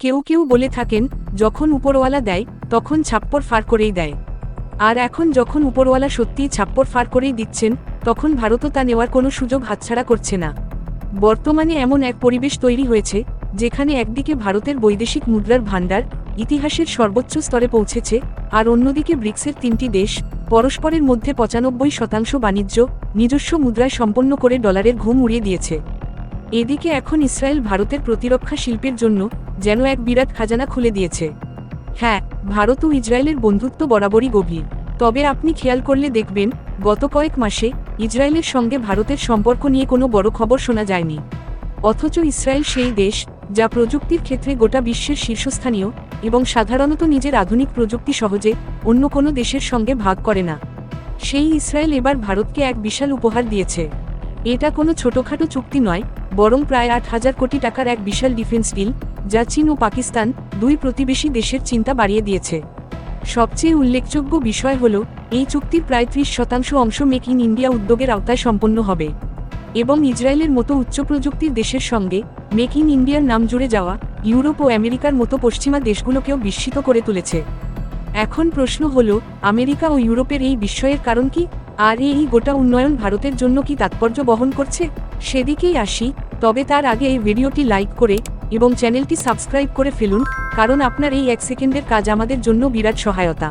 কেউ কেউ বলে থাকেন, যখন উপরওয়ালা দেয়, তখন ছাপ্পর ফার করেই দেয়। আর এখন যখন উপরওয়ালা সত্যিই ছাপ্পর ফার করেই দিচ্ছেন, তখন ভারতও তা নেওয়ার কোনো সুযোগ হাতছাড়া করছে না। বর্তমানে এমন এক পরিবেশ তৈরি হয়েছে, যেখানে একদিকে ভারতের বৈদেশিক মুদ্রার ভাণ্ডার ইতিহাসের সর্বোচ্চ স্তরে পৌঁছেছে, আর অন্যদিকে ব্রিক্সের তিনটি দেশ, পরস্পরের মধ্যে পঁচানব্বই শতাংশ বাণিজ্য, নিজস্ব মুদ্রায় সম্পন্ন করে ডলারের ঘুম উড়িয়ে দিয়েছে। এদিকে এখন ইসরায়েল ভারতের প্রতিরক্ষা শিল্পের জন্য যেন এক বিরাট খাজানা খুলে দিয়েছে। হ্যাঁ ভারত ও ইসরায়েলের বন্ধুত্ব বরাবরই গভীর। তবে আপনি খেয়াল করলে দেখবেন, গত কয়েক মাসে ইসরায়েলের সঙ্গে ভারতের সম্পর্ক নিয়ে কোনো বড় খবর শোনা যায়নি। অথচ ইসরায়েল সেই দেশ যা প্রযুক্তির ক্ষেত্রে গোটা বিশ্বের শীর্ষস্থানীয় এবং সাধারণত নিজের আধুনিক প্রযুক্তি সহজে অন্য কোনো দেশের সঙ্গে ভাগ করে না। সেই ইসরায়েল এবার ভারতকে এক বিশাল উপহার দিয়েছে। এটা কোনো ছোটখাটো চুক্তি নয় বরং প্রায় আট হাজার কোটি টাকার এক বিশাল ডিফেন্স ডিল, যা চীন ও পাকিস্তান দুই প্রতিবেশী দেশের চিন্তা বাড়িয়ে দিয়েছে। সবচেয়ে উল্লেখযোগ্য বিষয় হল, এই চুক্তির প্রায় ত্রিশ শতাংশ অংশ মেক ইন ইন্ডিয়া উদ্যোগের আওতায় সম্পন্ন হবে। এবং ইসরায়েলের মতো উচ্চ প্রযুক্তির দেশের সঙ্গে মেক ইন ইন্ডিয়ার নাম জুড়ে যাওয়া ইউরোপ ও আমেরিকার মতো পশ্চিমা দেশগুলোকেও বিস্মিত করে তুলেছে। এখন প্রশ্ন হল, আমেরিকা ও ইউরোপের এই বিস্ময়ের কারণ কি? আর এই গোটা উন্নয়ন ভারতের জন্য কি তাৎপর্য বহন করছে? সেদিকেই আসি তবে তার আগে এই ভিডিওটি লাইক করে এবং চ্যানেলটি সাবস্ক্রাইব করে ফেলুন, কারণ আপনার এই এক সেকেন্ডের কাজ আমাদের জন্য বিরাট সহায়তা।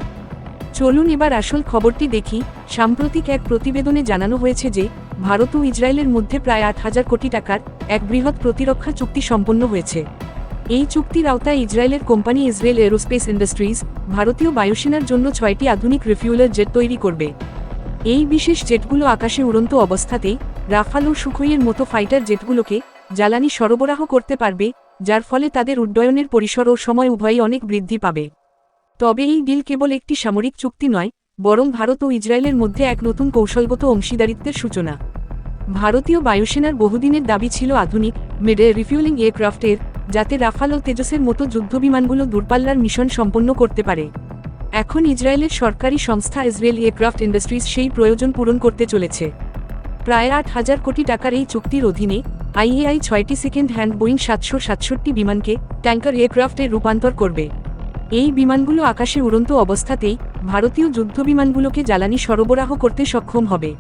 চলুন এবার আসল খবরটি দেখি। সাম্প্রতিক এক প্রতিবেদনে জানানো হয়েছে যে, ভারত ও ইসরায়েলের মধ্যে প্রায় আট হাজার কোটি টাকার এক বৃহৎ প্রতিরক্ষা চুক্তি সম্পন্ন হয়েছে। এই চুক্তির আওতায় ইসরায়েলের কোম্পানি ইসরায়েল এরোস্পেস ইন্ডাস্ট্রিজ, ভারতীয় বায়ুসেনার জন্য ছয়টি আধুনিক রিফিউলার জেট তৈরি করবে। এই বিশেষ জেটগুলো আকাশে উড়ন্ত অবস্থাতেই রাফাল ও সুখইয়ের মতো ফাইটার জেটগুলোকে জ্বালানি সরবরাহ করতে পারবে, যার ফলে তাদের উড্ডয়নের পরিসর ও সময় উভয়ই অনেক বৃদ্ধি পাবে। তবে এই ডিল কেবল একটি সামরিক চুক্তি নয়, বরং ভারত ও ইসরায়েলের মধ্যে এক নতুন কৌশলগত অংশীদারিত্বের সূচনা। ভারতীয় বায়ুসেনার বহুদিনের দাবি ছিল আধুনিক মেডে রিফিউলিং এয়ারক্রাফটের, যাতে রাফাল ও তেজসের মতো যুদ্ধবিমানগুলো দূরপাল্লার মিশন সম্পন্ন করতে পারে। এখন ইসরায়েলের সরকারি সংস্থা ইসরায়েল এয়ারক্রাফট ইন্ডাস্ট্রিজ সেই প্রয়োজন পূরণ করতে চলেছে। প্রায় আট হাজার কোটি টাকার এই চুক্তির অধীনে আইএআই ছয়টি সেকেন্ড হ্যান্ড বোয়িং সাতশো সাতষট্টি বিমানকে ট্যাঙ্কার এয়ারক্রাফটে রূপান্তর করবে। এই বিমানগুলো আকাশে উড়ন্ত অবস্থাতেই ভারতীয় যুদ্ধবিমানগুলোকে জ্বালানি সরবরাহ করতে সক্ষম হবে।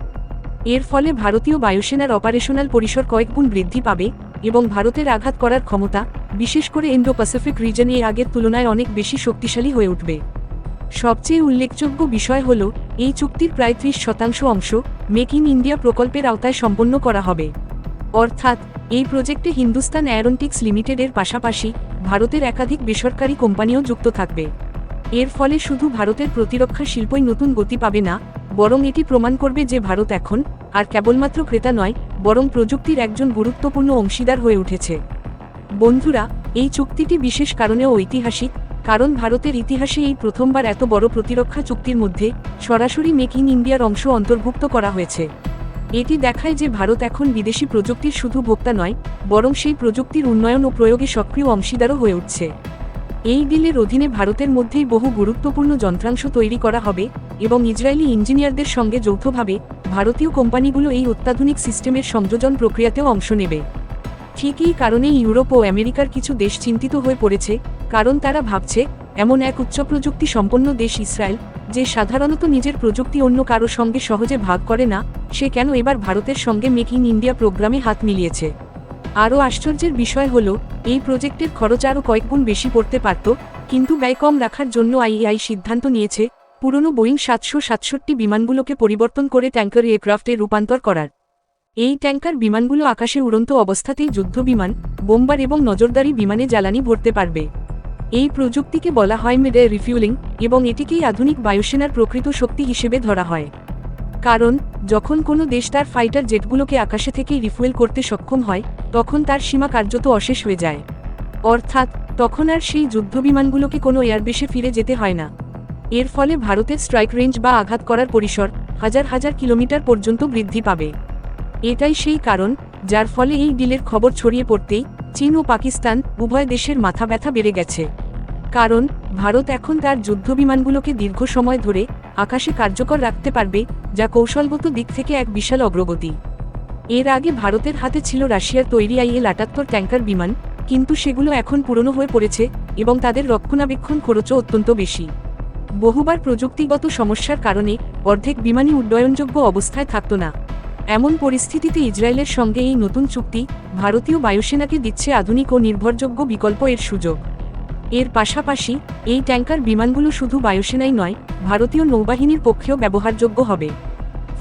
এর ফলে ভারতীয় বায়ুসেনার অপারেশনাল পরিসর কয়েকগুণ বৃদ্ধি পাবে এবং ভারতের আঘাত করার ক্ষমতা, বিশেষ করে ইন্ডো প্যাসিফিক রিজনে আগের তুলনায় অনেক বেশি শক্তিশালী হয়ে উঠবে। সবচেয়ে উল্লেখযোগ্য বিষয় হল, এই চুক্তির প্রায় ত্রিশ শতাংশ অংশ মেক ইন ইন্ডিয়া প্রকল্পের আওতায় সম্পন্ন করা হবে। অর্থাৎ, এই প্রজেক্টে হিন্দুস্তান অ্যারোনটিক্স লিমিটেডের পাশাপাশি ভারতের একাধিক বেসরকারি কোম্পানিও যুক্ত থাকবে। এর ফলে শুধু ভারতের প্রতিরক্ষা শিল্পই নতুন গতি পাবে না, বরং এটি প্রমাণ করবে যে ভারত এখন, আর কেবলমাত্র ক্রেতা নয়, বরং প্রযুক্তির একজন গুরুত্বপূর্ণ অংশীদার হয়ে উঠেছে। বন্ধুরা, এই চুক্তিটি বিশেষ কারণেও ঐতিহাসিক কারণ ভারতের ইতিহাসে এই প্রথমবার এত বড় প্রতিরক্ষা চুক্তির মধ্যে সরাসরি মেক ইন ইন্ডিয়ার অংশ অন্তর্ভুক্ত করা হয়েছে। এটি দেখায় যে ভারত এখন বিদেশি প্রযুক্তির শুধু ভোক্তা নয়, বরং সেই প্রযুক্তির উন্নয়ন ও প্রয়োগে সক্রিয় অংশীদারও হয়ে উঠছে। এই ডিলের অধীনে ভারতের মধ্যেই বহু গুরুত্বপূর্ণ যন্ত্রাংশ তৈরি করা হবে এবং ইসরায়েলি ইঞ্জিনিয়ারদের সঙ্গে যৌথভাবে ভারতীয় কোম্পানিগুলো এই অত্যাধুনিক সিস্টেমের সংযোজন প্রক্রিয়াতেও অংশ নেবে। ঠিক এই কারণেই ইউরোপ ও আমেরিকার কিছু দেশ চিন্তিত হয়ে পড়েছে কারণ তারা ভাবছে, এমন এক উচ্চ প্রযুক্তি সম্পন্ন দেশ ইসরায়েল, যে সাধারণত নিজের প্রযুক্তি অন্য কারও সঙ্গে সহজে ভাগ করে না, সে কেন এবার ভারতের সঙ্গে মেক ইন ইন্ডিয়া প্রোগ্রামে হাত মিলিয়েছে। আরও আশ্চর্যের বিষয় হল, এই প্রজেক্টের খরচ আরও কয়েকগুণ বেশি পড়তে পারত, কিন্তু ব্যয় কম রাখার জন্য আইএআই সিদ্ধান্ত নিয়েছে, পুরনো বোয়িং সাতশো সাতষট্টি বিমানগুলোকে পরিবর্তন করে ট্যাঙ্কার এয়ারক্রাফটে রূপান্তর করার। এই ট্যাঙ্কার বিমানগুলো আকাশে উড়ন্ত অবস্থাতেই যুদ্ধবিমান, বোম্বার এবং নজরদারি বিমানে জ্বালানি ভরতে পারবে। এই প্রযুক্তিকে বলা হয় মেডে রিফিউলিং এবং এটিকেই আধুনিক বায়ুসেনার প্রকৃত শক্তি হিসেবে ধরা হয়। কারণ, যখন কোনো দেশ তার ফাইটার জেটগুলোকে আকাশে থেকেই রিফুয়েল করতে সক্ষম হয়, তখন তার সীমা কার্যত অশেষ হয়ে যায়। অর্থাৎ, তখন আর সেই যুদ্ধবিমানগুলোকে কোনো এয়ারবেসে ফিরে যেতে হয় না। এর ফলে ভারতের স্ট্রাইক রেঞ্জ বা আঘাত করার পরিসর হাজার হাজার কিলোমিটার পর্যন্ত বৃদ্ধি পাবে। এটাই সেই কারণ, যার ফলে এই ডিলের খবর ছড়িয়ে পড়তেই চীন ও পাকিস্তান উভয় দেশের মাথা ব্যথা বেড়ে গেছে। কারণ, ভারত এখন তার যুদ্ধবিমানগুলোকে দীর্ঘ সময় ধরে আকাশে কার্যকর রাখতে পারবে, যা কৌশলগত দিক থেকে এক বিশাল অগ্রগতি। এর আগে ভারতের হাতে ছিল রাশিয়ার তৈরি আইএল আটাত্তর ট্যাঙ্কার বিমান, কিন্তু সেগুলো এখন পুরনো হয়ে পড়েছে এবং তাদের রক্ষণাবেক্ষণ খরচও অত্যন্ত বেশি। বহুবার প্রযুক্তিগত সমস্যার কারণে অর্ধেক বিমানই উড্ডয়নযোগ্য অবস্থায় থাকত না। এমন পরিস্থিতিতে ইসরায়েলের সঙ্গে এই নতুন চুক্তি ভারতীয় বায়ুসেনাকে দিচ্ছে আধুনিক ও নির্ভরযোগ্য বিকল্প এর সুযোগ। এর পাশাপাশি, এই ট্যাঙ্কার বিমানগুলো শুধু বায়ুসেনাই নয়, ভারতীয় নৌবাহিনীর পক্ষেও ব্যবহারযোগ্য হবে।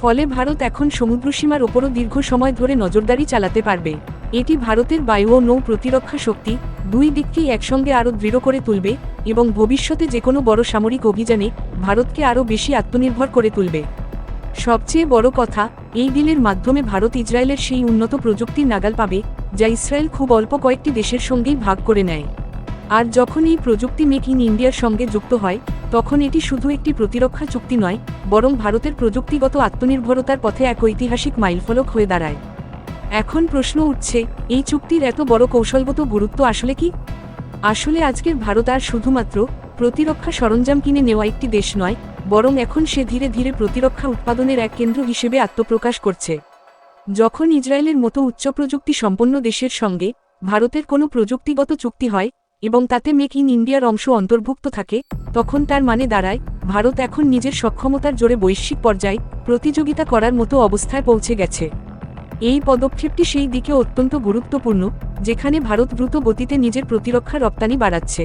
ফলে ভারত এখন সমুদ্রসীমার ওপরও দীর্ঘ সময় ধরে নজরদারি চালাতে পারবে। এটি ভারতের বায়ু ও নৌ প্রতিরক্ষা শক্তি দুই দিককেই একসঙ্গে আরও দৃঢ় করে তুলবে এবং ভবিষ্যতে যে কোনো বড় সামরিক অভিযানে ভারতকে আরও বেশি আত্মনির্ভর করে তুলবে। সবচেয়ে বড় কথা, এই ডিলের মাধ্যমে ভারত ইসরায়েলের সেই উন্নত প্রযুক্তির নাগাল পাবে, যা ইসরায়েল খুব অল্প কয়েকটি দেশের সঙ্গেই ভাগ করে নেয়। আর যখন এই প্রযুক্তি মেক ইন ইন্ডিয়ার সঙ্গে যুক্ত হয়, তখন এটি শুধু একটি প্রতিরক্ষা চুক্তি নয়, বরং ভারতের প্রযুক্তিগত আত্মনির্ভরতার পথে এক ঐতিহাসিক মাইলফলক হয়ে দাঁড়ায়। এখন প্রশ্ন উঠছে, এই চুক্তির এত বড় কৌশলগত গুরুত্ব আসলে কি? আসলে আজকের ভারত আর শুধুমাত্র প্রতিরক্ষা সরঞ্জাম কিনে নেওয়া একটি দেশ নয়, বরং এখন সে ধীরে ধীরে প্রতিরক্ষা উৎপাদনের এক কেন্দ্র হিসেবে আত্মপ্রকাশ করছে। যখন ইসরায়েলের মতো উচ্চ প্রযুক্তি সম্পন্ন দেশের সঙ্গে ভারতের কোনো প্রযুক্তিগত চুক্তি হয় এবং তাতে মেক ইন ইন্ডিয়ার অংশ অন্তর্ভুক্ত থাকে, তখন তার মানে দাঁড়ায়, ভারত এখন নিজের সক্ষমতার জোরে বৈশ্বিক পর্যায়ে প্রতিযোগিতা করার মতো অবস্থায় পৌঁছে গেছে। এই পদক্ষেপটি সেই দিকে অত্যন্ত গুরুত্বপূর্ণ, যেখানে ভারত দ্রুত গতিতে নিজের প্রতিরক্ষা রপ্তানি বাড়াচ্ছে।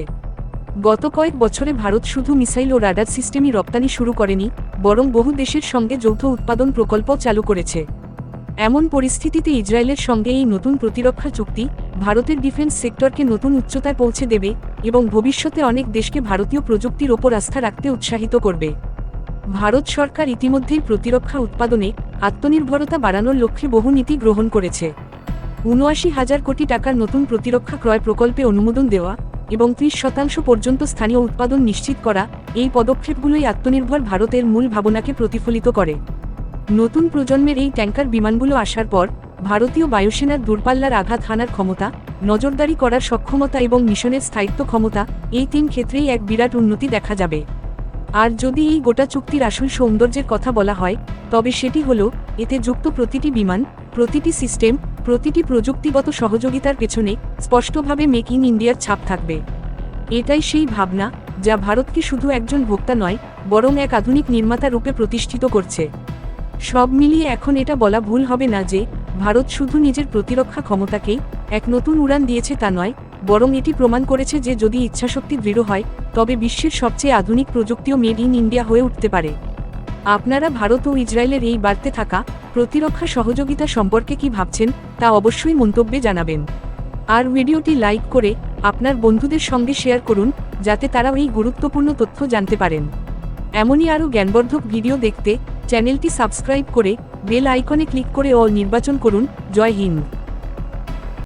গত কয়েক বছরে ভারত শুধু মিসাইল ও রাডার সিস্টেমই রপ্তানি শুরু করেনি, বরং বহু দেশের সঙ্গে যৌথ উৎপাদন প্রকল্প চালু করেছে। এমন পরিস্থিতিতে ইসরায়েলের সঙ্গে এই নতুন প্রতিরক্ষা চুক্তি ভারতের ডিফেন্স সেক্টরকে নতুন উচ্চতায় পৌঁছে দেবে এবং ভবিষ্যতে অনেক দেশকে ভারতীয় প্রযুক্তির ওপর আস্থা রাখতে উৎসাহিত করবে। ভারত সরকার ইতিমধ্যেই প্রতিরক্ষা উৎপাদনে আত্মনির্ভরতা বাড়ানোর লক্ষ্যে বহু নীতি গ্রহণ করেছে। উনআশি হাজার কোটি টাকার নতুন প্রতিরক্ষা ক্রয় প্রকল্পে অনুমোদন দেওয়া এবং ত্রিশ শতাংশ পর্যন্ত স্থানীয় উৎপাদন নিশ্চিত করা এই পদক্ষেপগুলোই আত্মনির্ভর ভারতের মূল ভাবনাকে প্রতিফলিত করে। নতুন প্রজন্মের এই ট্যাঙ্কার বিমানগুলো আসার পর, ভারতীয় বায়ুসেনার দূরপাল্লার আঘাত হানার ক্ষমতা, নজরদারি করার সক্ষমতা এবং মিশনের স্থায়িত্ব ক্ষমতা, এই তিন ক্ষেত্রেই এক বিরাট উন্নতি দেখা যাবে। আর যদি এই গোটা চুক্তির আসল সৌন্দর্যের কথা বলা হয়, তবে সেটি হল, এতে যুক্ত প্রতিটি বিমান, প্রতিটি সিস্টেম, প্রতিটি প্রযুক্তিগত সহযোগিতার পেছনে স্পষ্টভাবে মেক ইন ইন্ডিয়ার ছাপ থাকবে। এটাই সেই ভাবনা, যা ভারতকে শুধু একজন ভোক্তা নয়, বরং এক আধুনিক নির্মাতা রূপে প্রতিষ্ঠিত করছে। সব মিলিয়ে এখন এটা বলা ভুল হবে না যে, ভারত শুধু নিজের প্রতিরক্ষা ক্ষমতাকেই এক নতুন উড়ান দিয়েছে তা নয়, বরং এটি প্রমাণ করেছে যে যদি ইচ্ছাশক্তি দৃঢ় হয়, তবে বিশ্বের সবচেয়ে আধুনিক প্রযুক্তিও মেড ইন ইন্ডিয়া হয়ে উঠতে পারে। আপনারা ভারত ও ইসরায়েলের এই বাড়তে থাকা প্রতিরক্ষা সহযোগিতা সম্পর্কে কি ভাবছেন, তা অবশ্যই মন্তব্যে জানাবেন। আর ভিডিওটি লাইক করে আপনার বন্ধুদের সঙ্গে শেয়ার করুন, যাতে তারাও এই গুরুত্বপূর্ণ তথ্য জানতে পারেন। এমনই আরও জ্ঞানবর্ধক ভিডিও দেখতে চ্যানেলটি সাবস্ক্রাইব করে বেল আইকনে ক্লিক করে অল নির্বাচন করুন। জয় হিন্দ।